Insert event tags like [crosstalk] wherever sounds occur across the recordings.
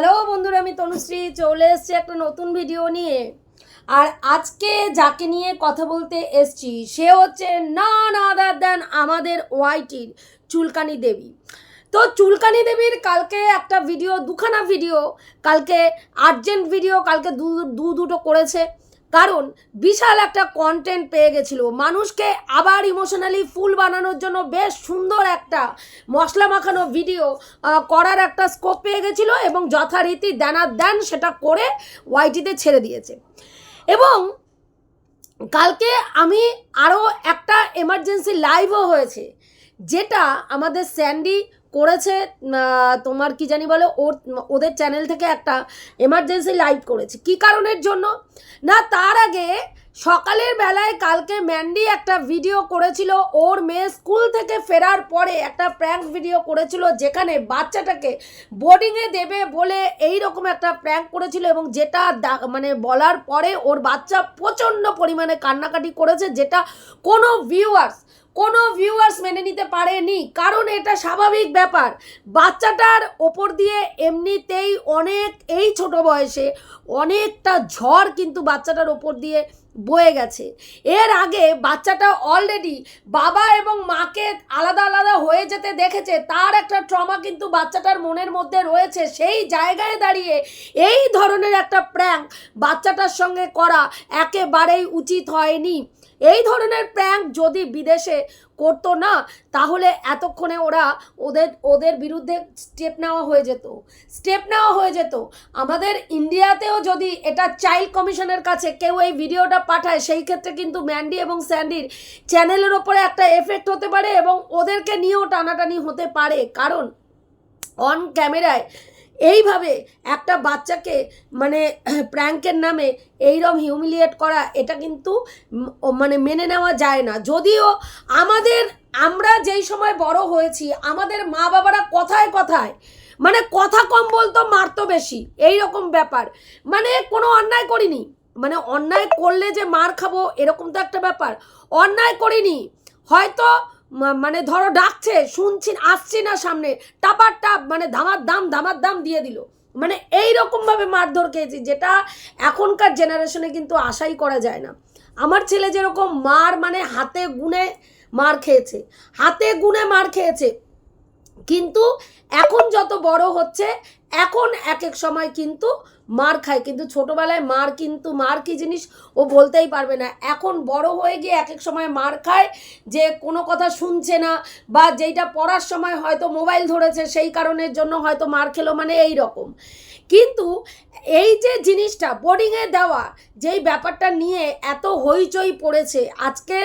Hello বন্ধুরা, আমি তনুশ্রী চলে এসছি একটা নতুন ভিডিও নিয়ে। আর আজকে যাকে নিয়ে কথা বলতে এসছি, সে হচ্ছে না না আদার দেন আমাদের ওয়াইটির চুলকানি দেবী। তো চুলকানি দেবীর কালকে একটা ভিডিও দুখানা ভিডিও কালকে আর্জেন্ট ভিডিও কালকে দু দুটো করেছে। কারণ বিশাল একটা কন্টেন্ট পেয়ে গেছিল। মানুষকে আবার ইমোশনালি ফুল বানানোর জন্য বেশ সুন্দর একটা মশলা মাখানো ভিডিও করার একটা স্কোপ পেয়ে গেছিল এবং যথারীতি দেনার দেন সেটা করে ওয়াইটিতে ছেড়ে দিয়েছে। এবং কালকে আমি আরও একটা এমার্জেন্সি লাইভও হয়েছে, যেটা আমাদের স্যান্ডি করেছে তোমার কি জানি বলে, ওর, ওদের চ্যানেল থেকে একটা এমার্জেন্সি লাইভ করেছে। কি কারণের জন্য? না, তার আগে সকালের বেলায় কালকে ম্যান্ডি একটা ভিডিও করেছিল, ওর মেয়ে স্কুল থেকে ফেরার পরে একটা প্র্যাঙ্ক ভিডিও করেছিল, যেখানে বাচ্চাটাকে বোর্ডিংয়ে দেবে বলে এই রকম একটা প্র্যাঙ্ক করেছিল এবং যেটা মানে বলার পরে ওর বাচ্চা প্রচণ্ড পরিমাণে কান্নাকাটি করেছে, যেটা কোনো ভিউয়ার্স কোনো ভিউয়ার্স মেনে নিতে পারেনি। কারণ এটা স্বাভাবিক ব্যাপার। বাচ্চাটার ওপর দিয়ে এমনিতেই অনেক, এই ছোট বয়সে অনেকটা ঝড় কিন্তু বাচ্চাটার ওপর দিয়ে বয়ে গেছে। এর আগে বাচ্চাটা অলরেডি বাবা এবং মাকে আলাদা আলাদা হয়ে যেতে দেখেছে, তার একটা ট্রমা কিন্তু বাচ্চাটার মনের মধ্যে রয়েছে। সেই জায়গায় দাঁড়িয়ে এই ধরনের একটা প্র্যাঙ্ক বাচ্চাটার সঙ্গে করা একেবারেই উচিত হয়নি। এই ধরনের প্র্যাঙ্ক যদি বিদেশে করতো না, তাহলে এতক্ষণে ওরা ওদের ওদের বিরুদ্ধে স্টেপ নেওয়া হয়ে যেত। স্টেপ নেওয়া হয়ে যেত। আমাদের ইন্ডিয়াতেও যদি এটা চাইল্ড কমিশনের কাছে কেউ এই ভিডিওটা পাঠায়, সেই ক্ষেত্রে কিন্তু ম্যান্ডি এবং স্যান্ডির চ্যানেলের ওপরে একটা এফেক্ট হতে পারে এবং ওদেরকে নিয়েও টানাটানি হতে পারে। কারণ অন ক্যামেরায় এইভাবে একটা বাচ্চাকে মানে [clears throat] প্র্যাঙ্কের নামে এইরকম হিউমিলিয়েট করা, এটা কিন্তু মানে মেনে নেওয়া যায় না। যদিও আমাদের, আমরা যেই সময় বড় হয়েছি, আমাদের মা বাবারা কথায় কথায় মানে কথা কম বলতো, মারতো বেশি। এই রকম ব্যাপার। মানে কোনো অন্যায় করিনি। মানে অন্যায় করলে যে মার খাব, এরকম তো একটা ব্যাপার। অন্যায় করিনি। হয়তো মানে ধরো ডাকছে, শুনছি, আসছি না সামনে, টাপার টাপ মানে ধামার দাম ধামার দাম দিয়ে দিল। মানে এই রকমভাবে মারধর খেয়েছি, যেটা এখনকার জেনারেশনে কিন্তু আশাই করা যায় না। আমার ছেলে যেরকম মার মানে হাতে গুনে মার খেয়েছে, হাতে গুনে মার খেয়েছে, কিন্তু এখন যত বড় হচ্ছে, এখন এক এক সময় কিন্তু মার খায়, কিন্তু ছোটোবেলায় মার কিন্তু, মার কি জিনিস ও বলতেই পারবে না। এখন বড় হয়ে গিয়ে এক এক সময় মার খায় যে কোনো কথা শুনছে না বা যেইটা পড়ার সময় হয়তো মোবাইল ধরেছে সেই কারণের জন্য হয়তো মার খেলো মানে এই রকম। কিন্তু এই যে জিনিসটা বোর্ডিংয়ে দেওয়া, যেই ব্যাপারটা নিয়ে এত হইচই পড়েছে, আজকে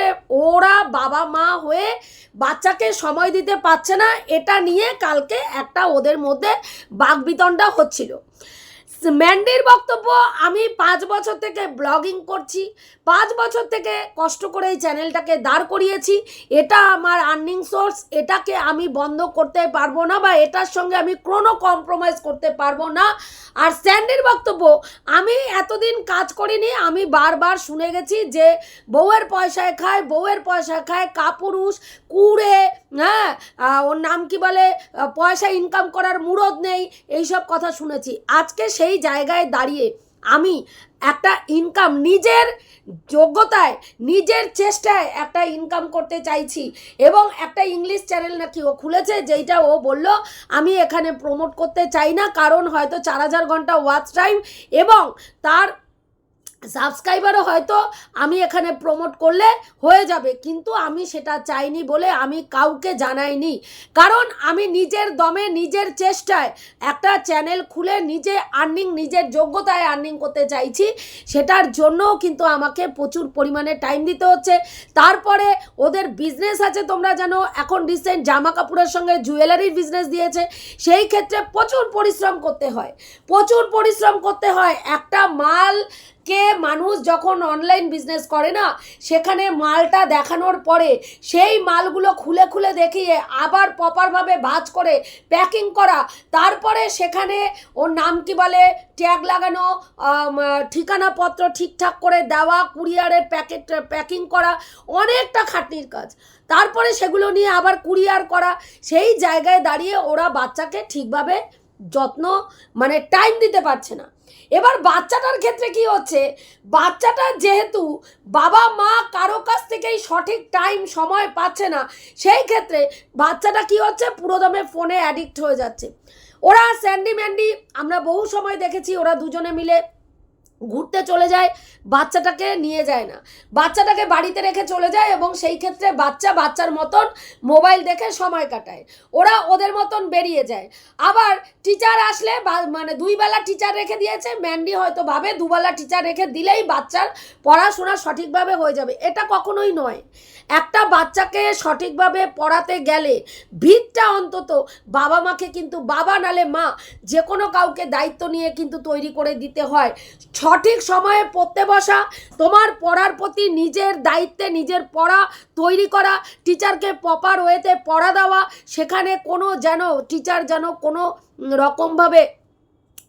ওরা বাবা মা হয়ে বাচ্চাকে সময় দিতে পারছে না, এটা নিয়ে কালকে একটা ওদের মধ্যে বাগবিতণ্ডা হচ্ছিল। ম্যান্ডির বক্তব্য, আমি পাঁচ বছর থেকে ব্লগিং করছি, পাঁচ বছর থেকে কষ্ট করে এই চ্যানেলটাকে দাঁড় করিয়েছি। এটা আমার আর্নিং সোর্স এটাকে আমি বন্ধ করতে পারব না বা এটার সঙ্গে আমি কোনো কম্প্রোমাইজ করতে পারব না। আর স্যান্ডির বক্তব্য, আমি এতদিন কাজ করিনি, আমি বারবার শুনে গেছি যে বউয়ের পয়সায় খায়, বউয়ের পয়সায় খায়, কাপুরুষ, কুড়ে হ্যাঁ ওর নাম কি বলে পয়সা ইনকাম করার মুরদ নেই, এইসব কথা শুনেছি। আজকে সেই জায়গায় দাঁড়িয়ে আমি একটা ইনকাম নিজের যোগ্যতায়, নিজের চেষ্টায় একটা ইনকাম করতে চাইছি এবং একটা ইংলিশ চ্যানেল নাকি ও খুলেছে যেইটা ও বলল, আমি এখানে প্রমোট করতে চাই না, কারণ হয়তো চার হাজার ঘণ্টা ওয়াচ টাইম এবং তার সাবস্ক্রাইবারও হয়তো আমি এখানে প্রমোট করলে হয়ে যাবে, কিন্তু আমি সেটা চাইনি বলে আমি কাউকে জানাইনি। কারণ আমি নিজের দমে, নিজের চেষ্টায় একটা চ্যানেল খুলে নিজে আর্নিং নিজের যোগ্যতায় আর্নিং করতে চাইছি। সেটার জন্যও কিন্তু আমাকে প্রচুর পরিমাণে টাইম দিতে হচ্ছে। তারপরে ওদের বিজনেস আছে তোমরা জানো, এখন রিসেন্ট জামা কাপড়ের সঙ্গে জুয়েলারির বিজনেস দিয়েছে। সেই ক্ষেত্রে প্রচুর পরিশ্রম করতে হয়। প্রচুর পরিশ্রম করতে হয়। একটা মাল কে মানুষ যখন অনলাইন বিজনেস করে না, সেখানে মালটা দেখানোর পরে সেই মালগুলো খুলে খুলে দেখিয়ে আবার প্রপারভাবে ভাজ করে প্যাকিং করা, তারপরে সেখানে ওর নাম কি বলে ট্যাগ লাগানো ঠিকানাপত্র ঠিকঠাক করে দেওয়া কুরিয়ারের প্যাকেট প্যাকিং করা, অনেকটা খাটনির কাজ। তারপরে সেগুলো নিয়ে আবার কুরিয়ার করা, সেই জায়গায় দাঁড়িয়ে ওরা বাচ্চাকে ঠিকভাবে যত্ন মানে টাইম দিতে পারছে না। এবার বাচ্চাটার ক্ষেত্রে কি হচ্ছে? বাচ্চাটা যেহেতু বাবা মা কারও কাছ থেকেই সঠিক টাইম সময় পাচ্ছে না, সেই ক্ষেত্রে বাচ্চাটা কি হচ্ছে? পুরোদমে ফোনে অ্যাডিক্ট হয়ে যাচ্ছে। ওরা স্যান্ডি ম্যান্ডি, আমরা বহু সময় দেখেছি ওরা দুজনে মিলে ঘুরতে চলে যায়, বাচ্চাটাকে নিয়ে যায় না। বাচ্চাটাকে বাড়িতে রেখে চলে যায় এবং সেই ক্ষেত্রে বাচ্চা বাচ্চার মতন মোবাইল দেখে সময় কাটায়। ওরা ওদের মতন বেরিয়ে যায়। আবার টিচার আসলে মানে দুই বেলা টিচার রেখে দিয়েছে ম্যান্ডি হয়তো ভাবে দুবেলা টিচার রেখে দিলেই বাচ্চার পড়াশোনা সঠিকভাবে হয়ে যাবে। এটা কখনোই নয়। একটা বাচ্চাকে সঠিকভাবে পড়াতে গেলে ভিতটা অন্তত বাবা মাকে কিন্তু, বাবা নালে মা যে কোনো কাউকে দায়িত্ব নিয়ে কিন্তু তৈরি করে দিতে হয়। সঠিক সময়ে পড়তে বসা, তোমার পড়ার প্রতি নিজের দায়িত্বে নিজের পড়া তৈরি করা টিচারকে প্রপার ওয়েতে পড়া দেওয়া, সেখানে কোনো যেন টিচার যেন কোনো রকমভাবে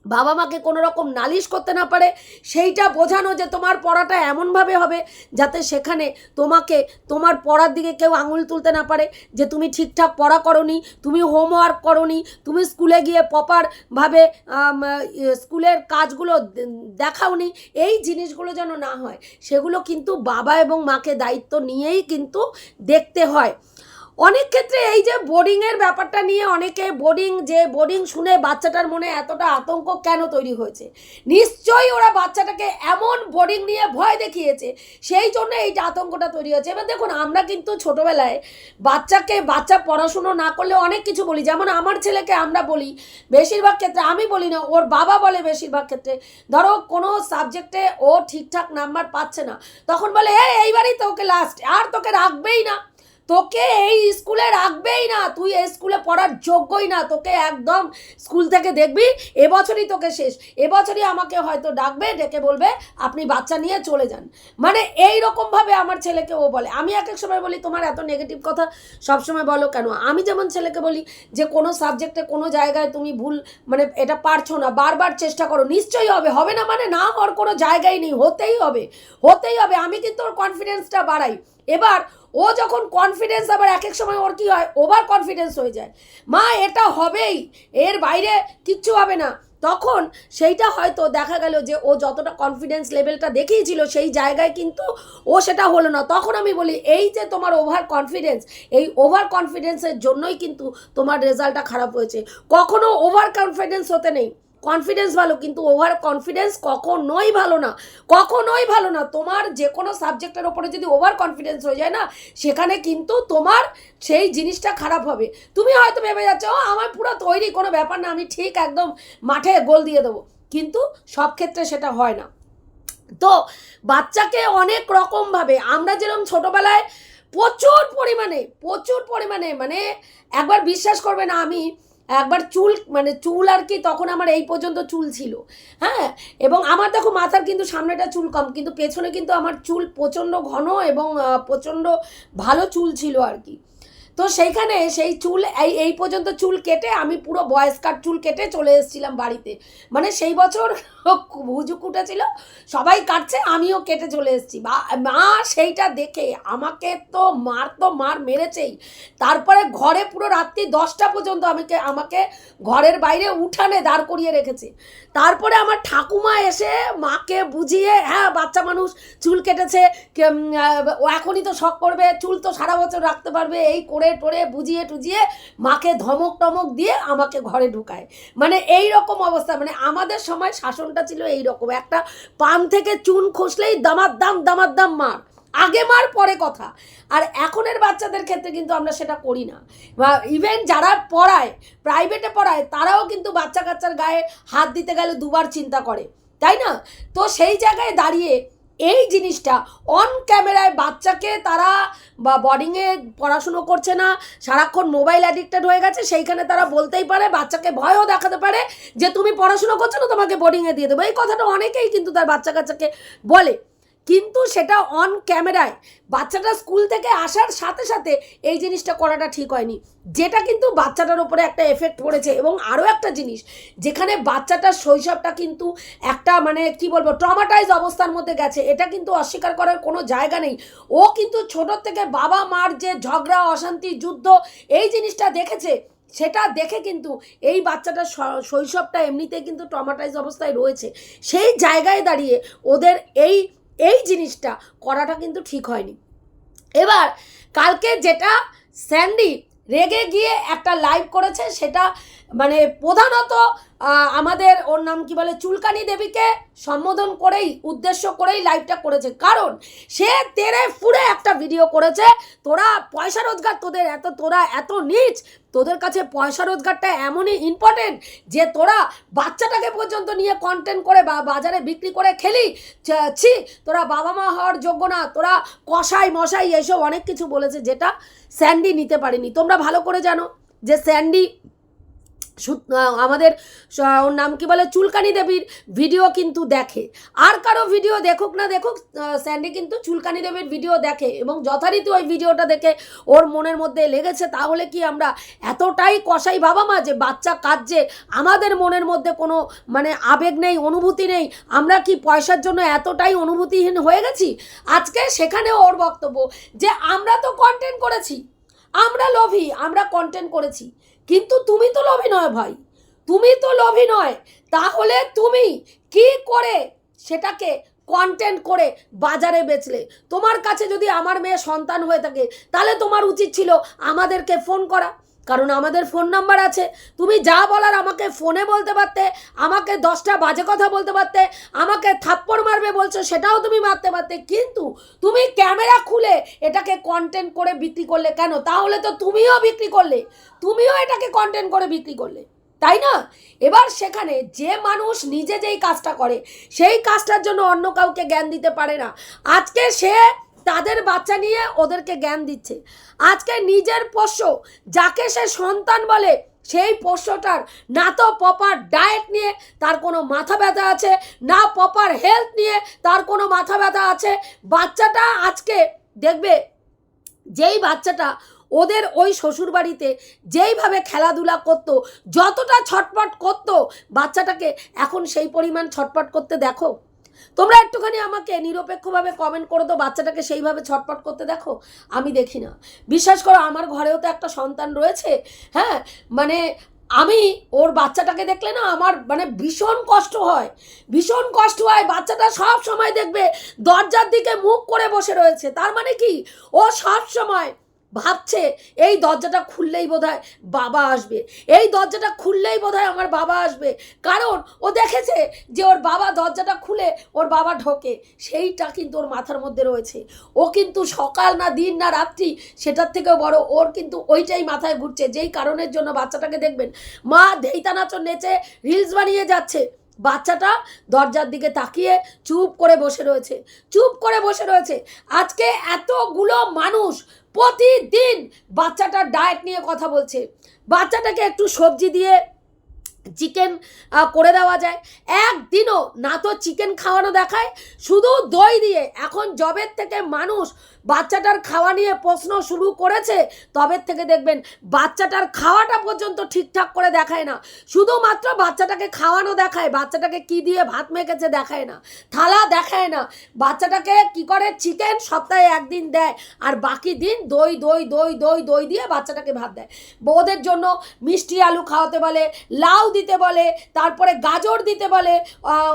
বাবা মাকে কোনো রকম নালিশ করতে না পারে, সেইটা বোঝানো যে তোমার পড়াটা এমনভাবে হবে যাতে সেখানে তোমাকে, তোমার পড়ার দিকে কেউ আঙুল তুলতে না পারে, যে তুমি ঠিকঠাক পড়া করনি, তুমি হোমওয়ার্ক করনি, তুমি স্কুলে গিয়ে প্রপারভাবে স্কুলের কাজগুলো দেখাওনি, এই জিনিসগুলো যেন না হয়, সেগুলো কিন্তু বাবা এবং মাকে দায়িত্ব নিয়েই কিন্তু দেখতে হয়। অনেক ক্ষেত্রে এই যে বোর্ডিংয়ের ব্যাপারটা নিয়ে অনেকে বোর্ডিং যে বোর্ডিং শুনে বাচ্চাটার মনে এতটা আতঙ্ক কেন তৈরি হয়েছে? নিশ্চয়ই ওরা বাচ্চাটাকে এমন বোর্ডিং নিয়ে ভয় দেখিয়েছে সেই জন্য এই আতঙ্কটা তৈরি হয়েছে। এবার দেখুন আমরা কিন্তু ছোটোবেলায় বাচ্চাকে বাচ্চা পড়াশুনো না করলে অনেক কিছু বলি। যেমন আমার ছেলেকে আমরা বলি বেশিরভাগ ক্ষেত্রে আমি বলি না ওর বাবা বলে বেশিরভাগ ক্ষেত্রে। ধরো কোনো সাবজেক্টে ও ঠিকঠাক নাম্বার পাচ্ছে না তখন বলে "এই, এইবারই তোকে লাস্ট আর তোকে রাখবেই না। তোকে এই স্কুলে রাখবেই না, তুই এই স্কুলে পড়ার যোগ্যই না, তোকে একদম স্কুল থেকে দেখবি, এবছরই তোকে শেষ, এবছরই আমাকে হয়তো ডাকবে, ডেকে বলবে, আপনি বাচ্চা নিয়ে চলে যান। মানে এই রকমভাবে আমার ছেলেকে ও বলে। আমি এক এক সময় বলি, তোমার এত নেগেটিভ কথা সবসময় বলো কেন? আমি যেমন ছেলেকে বলি যে, কোনো সাবজেক্টে কোনো জায়গায় তুমি ভুল মানে এটা পারছ না, বারবার চেষ্টা করো, নিশ্চয়ই হবে। হবে না মানে না হওয়ার কোনো জায়গায় নেই, হতেই হবে হতেই হবে। আমি কিন্তু ওর কনফিডেন্সটা বাড়াই। এবার ও যখন কনফিডেন্স আবার এক এক সময় ওর কী হয়? ওভার কনফিডেন্স হয়ে যায়। মা, এটা হবেই, এর বাইরে কিচ্ছু হবে না। তখন সেইটা হয়তো দেখা গেল যে ও যতটা কনফিডেন্স লেভেলটা দেখিয়েছিল, সেই জায়গায় কিন্তু ও সেটা হলো না। তখন আমি বলি, এই যে তোমার ওভার কনফিডেন্স এই ওভার কনফিডেন্সের জন্যই কিন্তু তোমার রেজাল্টটা খারাপ হয়েছে। কখনো ওভার কনফিডেন্স হতে নেই। কনফিডেন্স ভালো, কিন্তু ওভার কনফিডেন্স কখনোই ভালো না। কখনোই ভালো না। তোমার যে কোনো সাবজেক্টের ওপরে যদি ওভার কনফিডেন্স হয়ে যায় না, সেখানে কিন্তু তোমার সেই জিনিসটা খারাপ হবে। তুমি হয়তো ভেবে যাচ্ছ, ও, আমার পুরো তৈরি, কোনো ব্যাপার না, আমি ঠিক একদম মাঠে গোল দিয়ে দেবো। কিন্তু সব ক্ষেত্রে সেটা হয় না। তো বাচ্চাকে অনেক রকমভাবে আমরা যেরকম ছোটোবেলায় প্রচুর পরিমাণে প্রচুর পরিমাণে মানে একবার বিশ্বাস করবে না আমি একবার চুল মানে চুল আর কি, তখন আমার এই পর্যন্ত চুল ছিল। হ্যাঁ? এবং আমার দেখো মাথার কিন্তু সামনেটা চুল কম, কিন্তু পেছনে কিন্তু আমার চুল প্রচণ্ড ঘন এবং প্রচণ্ড ভালো চুল ছিল আর কি। তো সেইখানে সেই চুল, এই এই পর্যন্ত চুল কেটে আমি পুরো বয়স কাট চুল কেটে চলে এসেছিলাম বাড়িতে। মানে সেই বছর [laughs] হুজু ছিল, সবাই কাটছে, আমিও কেটে চলে এসেছি। বা, মা সেইটা দেখে আমাকে তো মার তো মার মেরেছেই। তারপরে ঘরে পুরো রাত্রি দশটা পর্যন্ত আমাকে আমাকে ঘরের বাইরে উঠানে দাঁড় করিয়ে রেখেছে। তারপরে আমার ঠাকুমা এসে মাকে বুঝিয়ে হ্যাঁ বাচ্চা মানুষ, চুল কেটেছে ও এখনই তো শখ করবে, চুল তো সারা বছর রাখতে পারবে, এই করে টোরে বুঝিয়ে টুজিয়ে মাকে ধমক টমক দিয়ে আমাকে ঘরে ঢুকায়। মানে এই রকম অবস্থা। মানে আমাদের সময় শাসনটা ছিল এই রকম একটা পান থেকে চুন খসলেই দামার দাম দামার দাম মার। আগে মার, পরে কথা। আর এখনের বাচ্চাদের ক্ষেত্রে কিন্তু আমরা সেটা করি না। বা ইভেন যারা পড়ায় প্রাইভেটে পড়ায়, তারাও কিন্তু বাচ্চা কাচ্চার গায়ে হাত দিতে গেলে দুবার চিন্তা করে। তাই না? তো সেই জায়গায় দাঁড়িয়ে এই জিনিসটা অন ক্যামেরায় বাচ্চাকে তারা বা বোর্ডিংয়ে পড়াশুনো করছে না, সারাক্ষণ মোবাইল অ্যাডিক্টেড হয়ে গেছে, সেইখানে তারা বলতেই পারে, বাচ্চাকে ভয়ও দেখাতে পারে যে তুমি পড়াশুনো করছ না, তোমাকে বোর্ডিংয়ে দিয়ে দেবো। এই কথাটা অনেকেই কিন্তু তার বাচ্চা কাচ্চাকে বলে। কিন্তু সেটা অন ক্যামেরায় বাচ্চাটা স্কুল থেকে আসার সাথে সাথে এই জিনিসটা করাটা ঠিক হয়নি। যেটা কিন্তু বাচ্চাটার উপরে একটা এফেক্ট পড়েছে এবং আরও একটা জিনিস, যেখানে বাচ্চাটার শৈশবটা কিন্তু একটা মানে কি বলব ট্রমাটাইজ অবস্থার মধ্যে গেছে। এটা কিন্তু অস্বীকার করার কোনো জায়গা নেই। ও কিন্তু ছোটোর থেকে বাবা মার যে ঝগড়া, অশান্তি, যুদ্ধ, এই জিনিসটা দেখেছে। সেটা দেখে কিন্তু এই বাচ্চাটার শৈশবটা এমনিতেই কিন্তু ট্রমাটাইজ অবস্থায় রয়েছে। সেই জায়গায় দাঁড়িয়ে ওদের এই এই জিনিসটা করাটা কিন্তু ঠিক হয়নি। এবার কালকে যেটা স্যান্ডি রেগে গিয়ে একটা লাইভ করেছে, সেটা মানে প্রধানত আমাদের ওর নাম কি বলে? চুলকানি দেবীকে সম্বোধন করেই, উদ্দেশ্য করেই লাইভটা করেছে। কারণ সে তেরে ফুড়ে একটা ভিডিও করেছে, তোরা পয়সা রোজগার তোদের এত, তোরা এত নিচ, তোদের কাছে পয়সা রোজগারটা এমনই ইম্পর্টেন্ট যে তোরা বাচ্চাটাকে পর্যন্ত নিয়ে কন্টেন্ট করে বা বাজারে বিক্রি করে খেলি। ছ- তোরা বাবা মা হওয়ার যোগ্য না, তোরা কষাই মশাই এসব অনেক কিছু বলেছে যেটা স্যান্ডি নিতে পারেনি। তোমরা ভালো করে জানো যে স্যান্ডি আমাদের ওর নাম কি বলে? চুলকানি দেবীর ভিডিও কিন্তু দেখে। আর কারও ভিডিও দেখুক না দেখুক স্যান্ডি কিন্তু চুলকানি দেবীর ভিডিও দেখে এবং যথারীতি ওই ভিডিওটা দেখে ওর মনের মধ্যে লেগেছে। তাহলে কি আমরা এতটাই কষাই বাবা মা যে বাচ্চা কাঁদছে? আমাদের মনের মধ্যে কোনো মানে আবেগ নেই, অনুভূতি নেই। আমরা কি পয়সার জন্য এতটাই অনুভূতিহীন হয়ে গেছি? আজকে সেখানে ওর বক্তব্য যে আমরা তো কন্টেন্ট করেছি, আমরা লোভী, আমরা কন্টেন্ট করেছি। কিন্তু তুমি তো লোভী নয় ভাই। তুমি তো লোভী নয়। তাহলে তুমি কি করে সেটাকে কন্টেন্ট করে বাজারে বেচলে? তোমার কাছে যদি আমার মেয়ে সন্তান হয়ে থাকে, তাহলে তোমার উচিত ছিল আমাদেরকে ফোন করা। কারণ আমাদের ফোন নাম্বার আছে। তুমি যা বলার আমাকে ফোনে বলতে পারতে, আমাকে দশটা বাজে কথা বলতে পারতে, আমাকে থাপ্পড় মারবে বলছো, সেটাও তুমি মারতে পারতে। কিন্তু তুমি ক্যামেরা খুলে এটাকে কন্টেন্ট করে বিক্রি করলে কেন? তাহলে তো তুমিও বিক্রি করলে। তুমিও এটাকে কন্টেন্ট করে বিক্রি করলে। তাই না? এবার সেখানে যে মানুষ নিজে যেই কাজটা করে, সেই কাজটার জন্য অন্য কাউকে জ্ঞান দিতে পারে না। আজকে সে তাদের বাচ্চা নিয়ে ওদেরকে জ্ঞান দিচ্ছে। আজকে নিজের পোষ্য, যাকে সে সন্তান বলে, সেই পোষ্যটার না তো প্রপার ডায়েট নিয়ে তার কোনো মাথা ব্যথা আছে, না প্রপার হেলথ নিয়ে তার কোনো মাথা ব্যথা আছে। বাচ্চাটা আজকে দেখবে, যেই বাচ্চাটা ওদের ওই শ্বশুর বাড়িতে যেইভাবে খেলাধুলা করতো, যতটা ছটপট করতো, বাচ্চাটাকে এখন সেই পরিমাণ ছটপট করতে দেখো। তোমরা একটুখানি আমাকে নিরপেক্ষভাবে কমেন্ট করে তো বাচ্চাটাকে সেইভাবে ছটপট করতে দেখো? আমি দেখি না। বিশ্বাস করো, আমার ঘরেও তো একটা সন্তান রয়েছে হ্যাঁ? মানে আমি ওর বাচ্চাটাকে দেখলে না আমার মানে ভীষণ কষ্ট হয়। ভীষণ কষ্ট হয়, বাচ্চাটা সব সময় দেখবে, দরজার দিকে মুখ করে বসে রয়েছে। তার মানে কি? ও সব সময় ভাবছে, এই দরজাটা খুললেই বোধহয় বাবা আসবে। এই দরজাটা খুললেই বোধহয় আমার বাবা আসবে। কারণ ও দেখেছে যে ওর বাবা দরজাটা খুলে ওর বাবা ঢোকে। সেইটা কিন্তু ওর মাথার মধ্যে রয়েছে। ও কিন্তু সকাল না দিন না রাত্রি সেটার থেকেও বড়। ওর কিন্তু ওইটাই মাথায় ঘুরছে। যেই কারণের জন্য বাচ্চাটাকে দেখবেন, মা ধেইতা নাচন নেচে রিলস বানিয়ে যাচ্ছে। বাচ্চাটা দরজার দিকে তাকিয়ে চুপ করে বসে রয়েছে। চুপ করে বসে রয়েছে। আজকে এতগুলো মানুষ প্রতিদিন বাচ্চাটার ডায়েট নিয়ে কথা বলছে। বাচ্চাটাকে একটু সবজি দিয়ে চিকেন করে দেওয়া যায়। একদিনও না তো চিকেন খাওয়ানো দেখায়, শুধু দই দিয়ে। এখন জবের থেকে মানুষ বাচ্চাটার খাওয়া নিয়ে প্রশ্ন শুরু করেছে, তবে থেকে দেখবেন বাচ্চাটার খাওয়াটা পর্যন্ত ঠিকঠাক করে দেখায় না। শুধুমাত্র বাচ্চাটাকে খাওয়ানো দেখায়, বাচ্চাটাকে কি দিয়ে ভাত মেখেছে দেখায় না, থালা দেখায় না। বাচ্চাটাকে কি করে চিকেন সপ্তাহে একদিন দেয়, আর বাকি দিন দই দই দই দই দই দিয়ে বাচ্চাটাকে ভাত দেয়। ওদের জন্য মিষ্টি আলু খাওয়াতে বলে, লাউ দিতে বলে, তারপরে গাজর দিতে বলে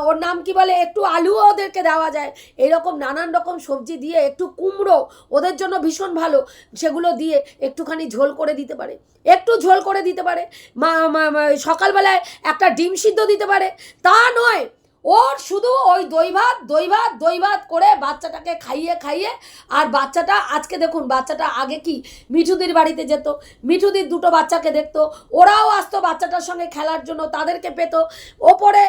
ওর নাম কি বলে, একটু আলুও ওদেরকে দেওয়া যায়। এরকম নানান রকম সবজি দিয়ে একটু কুমড়ো ওদের জন্য ভীষণ ভালো। সেগুলো দিয়ে একটুখানি ঝোল করে দিতে পারে। একটু ঝোল করে দিতে পারে। মা সকালবেলায় একটা ডিম সিদ্ধ দিতে পারে। তা নয়, ওর শুধু ওই দই ভাত দই ভাত দই ভাত করে বাচ্চাটাকে খাইয়ে খাইয়ে, আর বাচ্চাটা আজকে দেখুন, বাচ্চাটা আগে কি, মিঠুদির বাড়িতে যেত। মিঠুদির দুটো বাচ্চাকে দেখতো। ওরাও আসতো বাচ্চাটার সঙ্গে খেলার জন্য, তাদেরকে পেত। ওপরে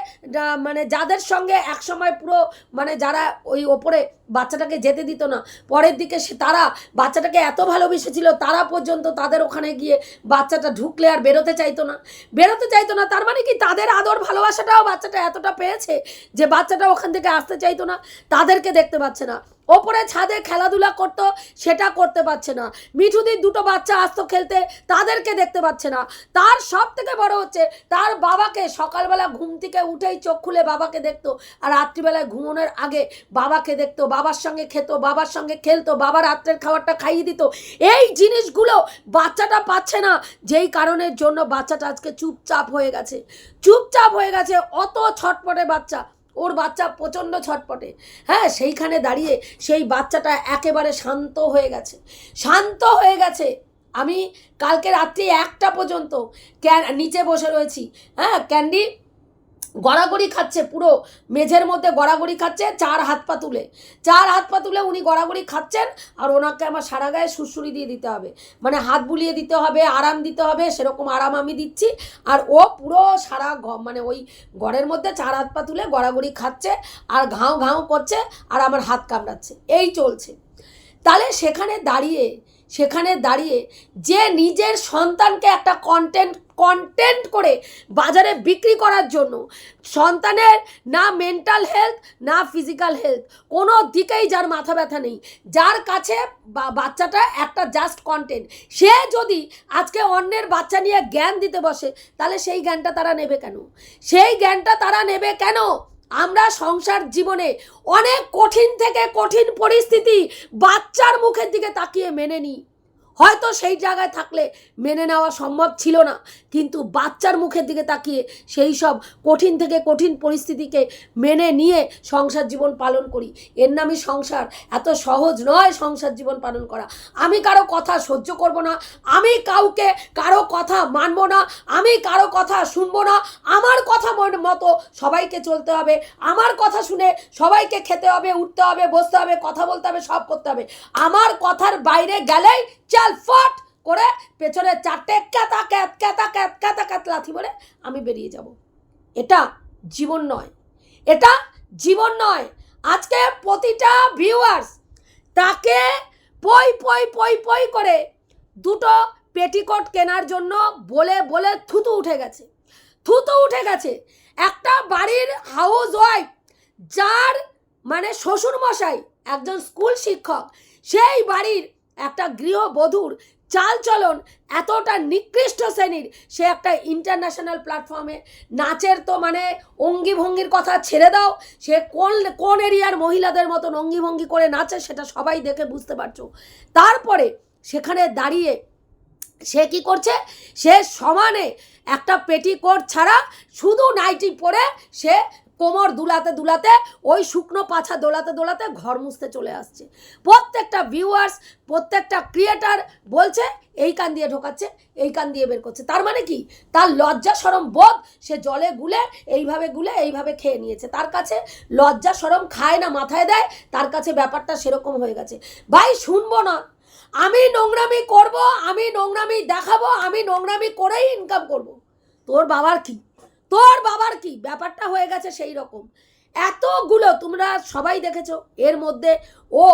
মানে যাদের সঙ্গে একসময় পুরো মানে যারা ওই ওপরে বাচ্চাটাকে যেতে দিত না। পরের দিকে সে তারা বাচ্চাটাকে এত ভালোবেসেছিল, তারা পর্যন্ত তাদের ওখানে গিয়ে বাচ্চাটা ঢুকলে আর বেরোতে চাইতো না। বেরোতে চাইতো না, তার মানে কি তাদের আদর ভালোবাসাটাও বাচ্চাটা এতটা পেয়েছে যে বাচ্চাটা ওখান থেকে আসতে চাইতো না, তাদেরকে দেখতে পাচ্ছে না। ওপরে ছাদে খেলাধুলা করতো, সেটা করতে পারছে না। মিঠুদির দুটো বাচ্চা আসতো খেলতে তাদেরকে দেখতে পাচ্ছে না। তার সব থেকে বড় হচ্ছে, তার বাবাকে সকালবেলা ঘুম থেকে উঠেই চোখ খুলে বাবাকে দেখতো আর রাত্রিবেলায় ঘুমানোর আগে বাবাকে দেখতো। বাবার সঙ্গে খেত, বাবার সঙ্গে খেলতো, বাবা রাত্রের খাবারটা খাইয়ে দিত। এই জিনিসগুলো বাচ্চাটা পাচ্ছে না। যেই কারণের জন্য বাচ্চাটা আজকে চুপচাপ হয়ে গেছে। চুপচাপ হয়ে গেছে, অত ছটপটে বাচ্চা। ওর বাচ্চা প্রচণ্ড ছটপটে। হ্যাঁ সেইখানে দাঁড়িয়ে সেই বাচ্চাটা একেবারে শান্ত হয়ে গেছে। শান্ত হয়ে গেছে। আমি কালকে রাত্রি একটা পর্যন্ত নিচে বসে রয়েছি। হ্যাঁ ক্যান্ডি গড়াগড়ি খাচ্ছে, পুরো মেঝের মধ্যে গড়াগড়ি খাচ্ছে, চার হাত পা তুলে। চার হাত পা তুলে উনি গড়াগড়ি খাচ্ছেন আর ওনাকে আমার সারা গায়ে সুরসুরি দিয়ে দিতে হবে। মানে হাত বুলিয়ে দিতে হবে, আরাম দিতে হবে, সেরকম আরাম আমি দিচ্ছি। আর ও পুরো সারা মানে ওই ঘরের মধ্যে চার হাত পা তুলে গড়াগড়ি খাচ্ছে আর ঘাও ঘাও করছে আর আমার হাত কামড়াচ্ছে। এই চলছে। তাহলে সেখানে দাঁড়িয়ে সেখানে দাঁড়িয়ে যে নিজের সন্তানকে একটা কন্টেন্ট কন্টেন্ট করে বাজারে বিক্রি করার জন্য, সন্তানের না মেন্টাল হেলথ না ফিজিক্যাল হেলথ কোনো দিকেই যার মাথা ব্যথা নেই। যার কাছে বাচ্চাটা একটা জাস্ট কন্টেন্ট সে যদি আজকে অন্যের বাচ্চা নিয়ে জ্ঞান দিতে বসে, তাহলে সেই জ্ঞানটা তারা নেবে কেন? সেই জ্ঞানটা তারা নেবে কেন? আমরা সংসার জীবনে অনেক কঠিন থেকে কঠিন পরিস্থিতি বাচ্চার মুখের দিকে তাকিয়ে মেনে নিই। হয়তো সেই জায়গায় থাকলে মেনে নেওয়া সম্ভব ছিল না। কিন্তু বাচ্চার মুখের দিকে তাকিয়ে সেই সব কঠিন থেকে কঠিন পরিস্থিতিকে মেনে নিয়ে সংসার জীবন পালন করি। এর নামই সংসার এত সহজ নয় সংসার জীবন পালন করা। আমি কারও কথা সহ্য করব না। আমি কাউকে, কারও কথা মানব না। আমি কারও কথা শুনব না। আমার কথা মতো সবাইকে চলতে হবে। আমার কথা শুনে সবাইকে খেতে হবে, উঠতে হবে, বসতে হবে, কথা বলতে হবে, সব করতে হবে। আমার কথার বাইরে গেলেই চাল ফট করে পেছনে চারটে ক্যাতা ক্যাত ক্যাতা ক্যাত ক্যাতা ক্যাত লাথি বলে আমি বেরিয়ে যাব। এটা জীবন নয়। এটা জীবন নয়। আজকে প্রতিটা ভিউয়ার্স তাকে পই পই পই পই করে দুটো পেটিকোট কেনার জন্য বলে বলে থুতু উঠে গেছে। থুতু উঠে গেছে। একটা বাড়ির হাউস ওয়াইফ যার মানে শ্বশুর মশাই একজন স্কুল শিক্ষক, সেই বাড়ির একটা গৃহবধূর চালচলন এতটা নিকৃষ্ট শ্রেণির, সে একটা ইন্টারন্যাশনাল প্ল্যাটফর্মে নাচের তো মানে অঙ্গিভঙ্গির কথা ছেড়ে দাও, সে কোন কোন এরিয়ার মহিলাদের মতন অঙ্গিভঙ্গি করে নাচে সেটা সবাই দেখে বুঝতে পারছ। তারপরে সেখানে দাঁড়িয়ে সে কি করছে? সে সমানে একটা পেটিকোট ছাড়া শুধু নাইটি পরে সে কোমর দুলাতে দুলাতে, ওই শুকনো পাছা দোলাতে দোলাতে ঘর মুছতে চলে আসছে। প্রত্যেকটা ভিউয়ার্স প্রত্যেকটা ক্রিয়েটার বলছে, এই কান দিয়ে ঢোকাচ্ছে, এই কান দিয়ে বের করছে। তার মানে কি? তার লজ্জা সরম বোধ, সে জলে গুলে, এইভাবে গুলে, এইভাবে খেয়ে নিয়েছে। তার কাছে লজ্জা সরম খায় না, মাথায় দেয়, তার কাছে ব্যাপারটা সেরকম হয়ে গেছে। ভাই, শুনব না। আমি নোংরামি করব, আমি নোংরামি দেখাবো, আমি নোংরামি করেই ইনকাম করব। তোর বাবার কি? তোর বাবার কি? ব্যাপারটা হয়ে গেছে সেই রকম। এতগুলো তোমরা সবাই দেখেছ, এর মধ্যে ও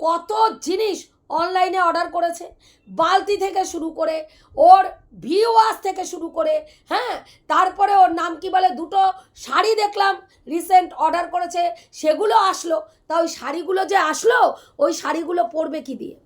কত জিনিস অনলাইনে অর্ডার করেছে। বালতি থেকে শুরু করে, ওর ভিওয়াস থেকে শুরু করে হ্যাঁ? তারপরে ওর নাম কি বলে, দুটো শাড়ি দেখলাম রিসেন্ট অর্ডার করেছে, সেগুলো আসলো। তা ওই শাড়িগুলো যে আসলো, ওই শাড়িগুলো পরবে কি দিয়ে?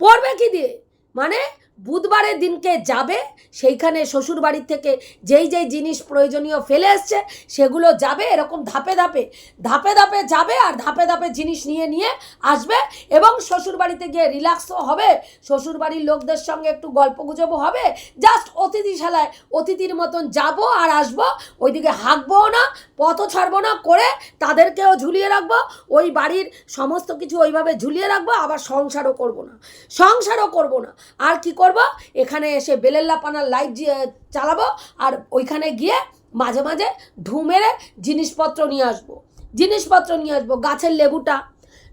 পরবে কি দিয়ে? মানে বুধবারের দিনকে যাবে, সেইখানে শ্বশুর বাড়ির থেকে যেই যেই জিনিস প্রয়োজনীয় ফেলে এসছে, সেগুলো যাবে, এরকম ধাপে ধাপে ধাপে ধাপে যাবে আর ধাপে ধাপে জিনিস নিয়ে নিয়ে আসবে এবং শ্বশুর বাড়িতে গিয়ে রিল্যাক্সও হবে। শ্বশুর বাড়ির লোকদের সঙ্গে একটু গল্প গুজবও হবে। জাস্ট অতিথিশালায় অতিথির মতন যাব আর আসব, ওইদিকে হাঁকবো না পথ ছাড়বো না, করে তাদেরকেও ঝুলিয়ে রাখব, ওই বাড়ির সমস্ত কিছু ওইভাবে ঝুলিয়ে রাখব, আবার সংসারও করব না। সংসারও করব না। আর কি করব এখানে এসে বেলেল্লা পানার লাইট চালাবো, আর ওইখানে গিয়ে মাঝে মাঝে ঢু মেরে জিনিসপত্র নিয়ে আসব। জিনিসপত্র নিয়ে আসব, গাছের লেবুটা,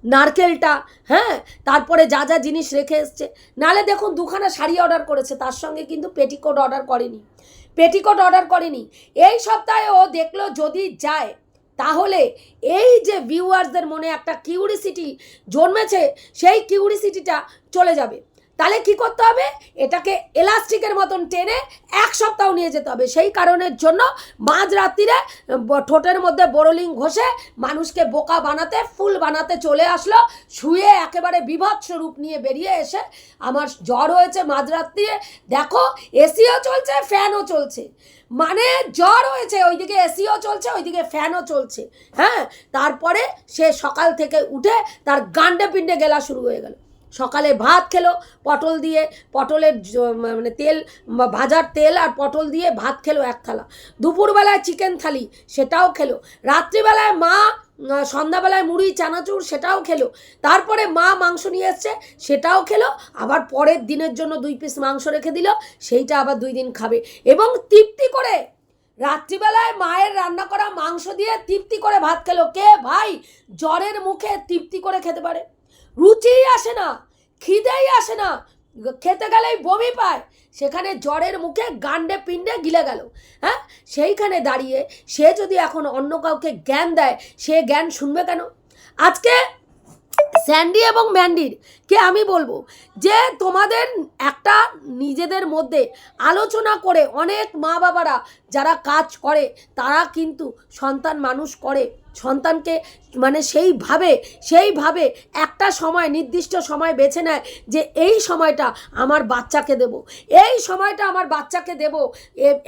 নারকেলটা হ্যাঁ? তারপরে যা যা জিনিস রেখে এসছে। নালে দেখুন দুখানা শাড়ি অর্ডার করেছে, তার সঙ্গে কিন্তু পেটিকোট অর্ডার করেনি। পেটিকোট অর্ডার করেনি। এই সপ্তাহে ও দেখল যদি যায়, তাহলে এই যে ভিউয়ার্সদের মনে একটা কিউরিসিটি জন্মেছে, সেই কিউরিসিটিটা চলে যাবে। তাহলে কি করতে হবে? এটাকে এলাস্টিকের মতন টেনে এক সপ্তাহ নিয়ে যেতে হবে। সেই কারণের জন্য মাঝরাত্রিরে ঠোঁটের মধ্যে বোরলিং ঘষে মানুষকে বোকা বানাতে, ফুল বানাতে চলে আসলো। শুয়ে একেবারে বিভৎস রূপ নিয়ে বেরিয়ে এসে আমার জ্বর হয়েছে মাঝরাত্রিরে দেখো এসিও চলছে ফ্যানও চলছে। মানে জ্বর হয়েছে, ওইদিকে এসিও চলছে, ওইদিকে ফ্যানও চলছে। হ্যাঁ? তারপরে সে সকাল থেকে উঠে তার গান্ডে পিণ্ডে গেলা শুরু হয়ে গেল। সকালে ভাত খেলো, পটল দিয়ে পটলের মানে তেল ভাজার তেল আর পটল দিয়ে ভাত খেলো এক থালা। দুপুরবেলায় চিকেন থালি, সেটাও খেলো। রাত্রিবেলায় মা সন্ধ্যাবেলায় মুড়ি, চানাচুর, সেটাও খেলো। তারপরে মা মাংস নিয়ে এসছে, সেটাও খেলো। আবার পরের দিনের জন্য দুই পিস মাংস রেখে দিল, সেইটা আবার দুই দিন খাবে। এবং তৃপ্তি করে, রাত্রিবেলায় মায়ের রান্না করা মাংস দিয়ে তৃপ্তি করে ভাত খেলো। কে ভাই? জ্বরের মুখে তৃপ্তি করে খেতে পারে। রুচিই আসে না, খিদেই আসে না। খেতে গেলেই বমি পায়। সেখানে জ্বরের মুখে গান্ডে পিণ্ডে গিলে গেল হ্যাঁ? সেইখানে দাঁড়িয়ে সে যদি এখন অন্য কাউকে জ্ঞান দেয়, সে জ্ঞান শুনবে কেন? আজকে স্যান্ডি এবং ম্যান্ডির কে আমি বলব যে তোমাদের একটা নিজেদের মধ্যে আলোচনা করে অনেক মা বাবারা যারা কাজ করে, তারা কিন্তু সন্তান মানুষ করে। সন্তানকে মানে সেইভাবে সেইভাবে একটা সময়, নির্দিষ্ট সময় বেছে নেয় যে এই সময়টা আমার বাচ্চাকে দেব। এই সময়টা আমার বাচ্চাকে দেব।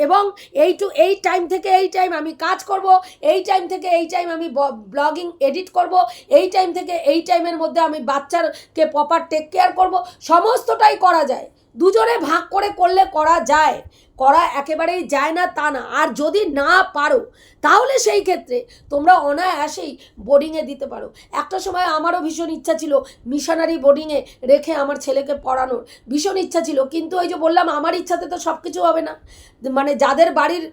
এবং এই টু এই টাইম থেকে এই টাইম আমি কাজ করব, এই টাইম থেকে এই টাইম আমি ব্লগিং এডিট করব, এই টাইম থেকে এই টাইমের মধ্যে আমি বাচ্চারকে প্রপার টেক কেয়ার করব। সমস্তটাই করা যায়। দুজনে ভাগ করে করলে করা যায়। করা একেবারেই যায় না, তা না। আর যদি না পারো, তাহলে সেই ক্ষেত্রে তোমরা অনায়াসেই বোর্ডিংয়ে দিতে পারো। একটা সময় আমারও ভীষণ ইচ্ছা ছিল মিশনারি বোর্ডিংয়ে রেখে আমার ছেলেকে পড়ানোর। ভীষণ ইচ্ছা ছিল, কিন্তু ওই যে বললাম, আমার ইচ্ছাতে তো সব কিছু হবে না। মানে যাদের বাড়ির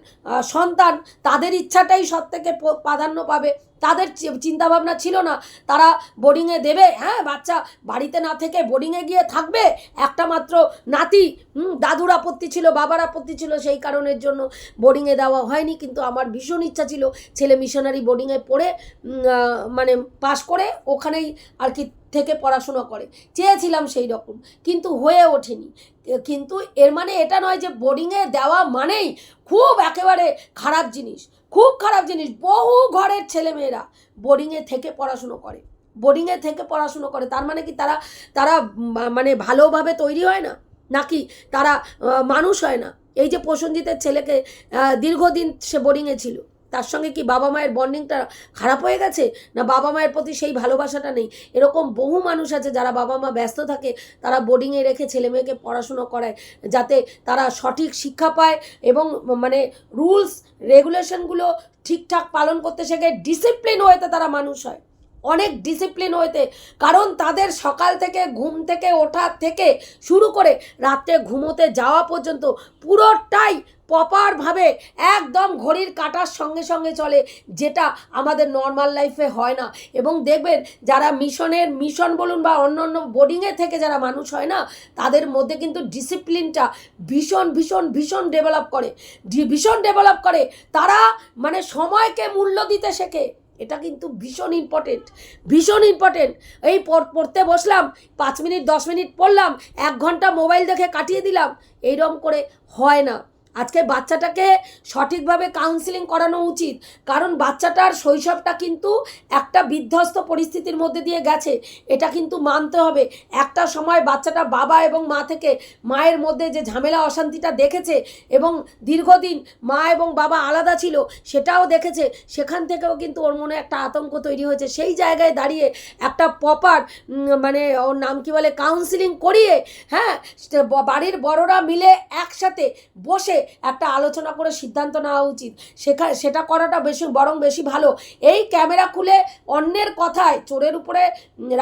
সন্তান, তাদের ইচ্ছাটাই সব থেকে প্রাধান্য পাবে। তাদের চিন্তাভাবনা ছিল না, তারা বোর্ডিংয়ে দেবে। হ্যাঁ বাচ্চা বাড়িতে না থেকে বোর্ডিংয়ে গিয়ে থাকবে। একটা মাত্র নাতি দাদুর আপত্তি ছিল, বাবার আপত্তি ছিল সেই কারণের জন্য বোর্ডিংয়ে দেওয়া হয়নি। কিন্তু আমার ভীষণ ইচ্ছা ছিল ছেলে মিশনারি বোর্ডিংয়ে পড়ে মানে পাশ করে ওখানেই আর কি থেকে পড়াশোনা করে। চেয়েছিলাম সেই রকম, কিন্তু হয়ে ওঠেনি। কিন্তু এর মানে এটা নয় যে বোর্ডিংয়ে দেওয়া মানেই খুব একেবারে খারাপ জিনিস, খুব খারাপ জিনিস। বহু ঘরের ছেলেমেয়েরা বোর্ডিংয়ে থেকে পড়াশুনো করে। বোর্ডিংয়ে থেকে পড়াশুনো করে, তার মানে কি তারা তারা মানে ভালোভাবে তৈরি হয় না? নাকি তারা মানুষ হয় না? এই যে প্রসঞ্জিতের ছেলেকে দীর্ঘদিন সে বোর্ডিংয়ে ছিল, তার সঙ্গে কি বাবা মায়ের বন্ডিংটা খারাপ হয়ে গেছে? না বাবা মায়ের প্রতি সেই ভালোবাসাটা নেই? এরকম বহু মানুষ আছে যারা বাবা মা ব্যস্ত থাকে, তারা বোর্ডিংয়ে রেখে ছেলে মেয়েকে পড়াশুনো করায়, যাতে তারা সঠিক শিক্ষা পায় এবং মানে রুলস রেগুলেশনগুলো ঠিকঠাক পালন করতে শেখে ডিসিপ্লিন হয়েতে তারা মানুষ হয়। অনেক ডিসিপ্লিন হইতে কারণ তাদের সকাল থেকে, ঘুম থেকে, ওঠা থেকে শুরু করে রাত্রে ঘুমোতে যাওয়া পর্যন্ত পুরোটাই প্রপারভাবে একদম ঘড়ির কাটার সঙ্গে সঙ্গে চলে, যেটা আমাদের নর্মাল লাইফে হয় না। এবং দেখবেন, যারা মিশনের মিশন বলুন বা অন্য অন্য বোর্ডিংয়ে থেকে যারা মানুষ হয় না, তাদের মধ্যে কিন্তু ডিসিপ্লিনটা ভীষণ ভীষণ ভীষণ ডেভেলপ করে। ভীষণ ডেভেলপ করে। তারা মানে সময়কে মূল্য দিতে শেখে। এটা কিন্তু ভীষণ ইম্পর্টেন্ট ভীষণ ইম্পর্টেন্ট এই পড়- পড়তে বসলাম, পাঁচ মিনিট, দশ মিনিট পড়লাম, এক ঘণ্টা মোবাইল দেখে কাটিয়ে দিলাম এইরকম করে হয় না। আজকে বাচ্চাটাকে সঠিকভাবে কাউন্সিলিং করানো উচিত। কারণ বাচ্চাটার শৈশবটা কিন্তু একটা বিধ্বস্ত পরিস্থিতির মধ্যে দিয়ে গেছে। এটা কিন্তু মানতে হবে। একটা সময় বাচ্চাটা বাবা এবং মা থেকে মায়ের মধ্যে যে ঝামেলা, অশান্তিটা দেখেছে এবং দীর্ঘদিন মা এবং বাবা আলাদা ছিল, সেটাও দেখেছে, সেখান থেকেও কিন্তু ওর মনে একটা আতঙ্ক তৈরি হয়েছে। সেই জায়গায় দাঁড়িয়ে একটা প্রপার মানে ওর নাম কি বলে কাউন্সিলিং করিয়ে হ্যাঁ বাড়ির বড়রা মিলে একসাথে বসে একটা আলোচনা করে সিদ্ধান্ত নেওয়া উচিত। সেখা, সেটা করাটা বেশি, বরং বেশি ভালো। এই ক্যামেরা খুলে অন্যের কথায় চোরের উপরে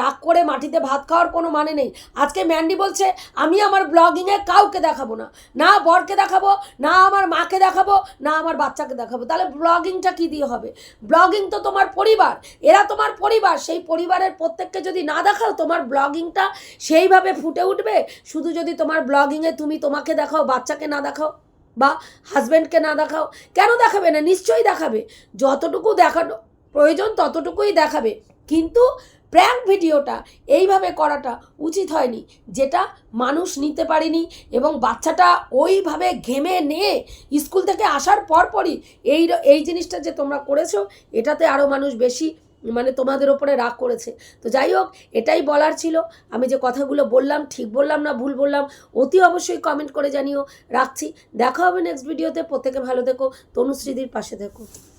রাগ করে মাটিতে ভাত খাওয়ার কোনো মানে নেই। আজকে ম্যান্ডি বলছে, আমি আমার ব্লগিংয়ে কাউকে দেখাবো না। না বরকে দেখাবো, না আমার মাকে দেখাবো, না আমার বাচ্চাকে দেখাবো। তাহলে ব্লগিংটা কী দিয়ে হবে? ব্লগিং তো তোমার পরিবার। এরা তোমার পরিবার। সেই পরিবারের প্রত্যেককে যদি না দেখাও, তোমার ব্লগিংটা সেইভাবে ফুটে উঠবে? শুধু যদি তোমার ব্লগিংয়ে তুমি তোমাকে দেখাও, বাচ্চাকে না দেখাও? বা হাজব্যান্ডকে না দেখাও, কেন দেখাবে না? নিশ্চয়ই দেখাবে। যতটুকু দেখানো প্রয়োজন, ততটুকুই দেখাবে। কিন্তু প্র্যাঙ্ক ভিডিওটা এইভাবে করাটা উচিত হয়নি, যেটা মানুষ নিতে পারেনি এবং বাচ্চাটা ওইভাবে ঘেমে নিয়ে স্কুল থেকে আসার পরপরই এই এই জিনিসটা যে তোমরা করেছ, এটাতে আরও মানুষ বেশি মানে তোমাদের ওপরে রাগ করেছে। তো যাই হোক, এটাই বলার ছিল। আমি যে কথাগুলো বললাম, ঠিক বললাম না ভুল বললাম, অতি অবশ্যই কমেন্ট করে জানিও। রাখছি। দেখা হবে নেক্সট ভিডিওতে প্রত্যেকে ভালো থেকো। তনুশ্রীদির পাশে থেকো।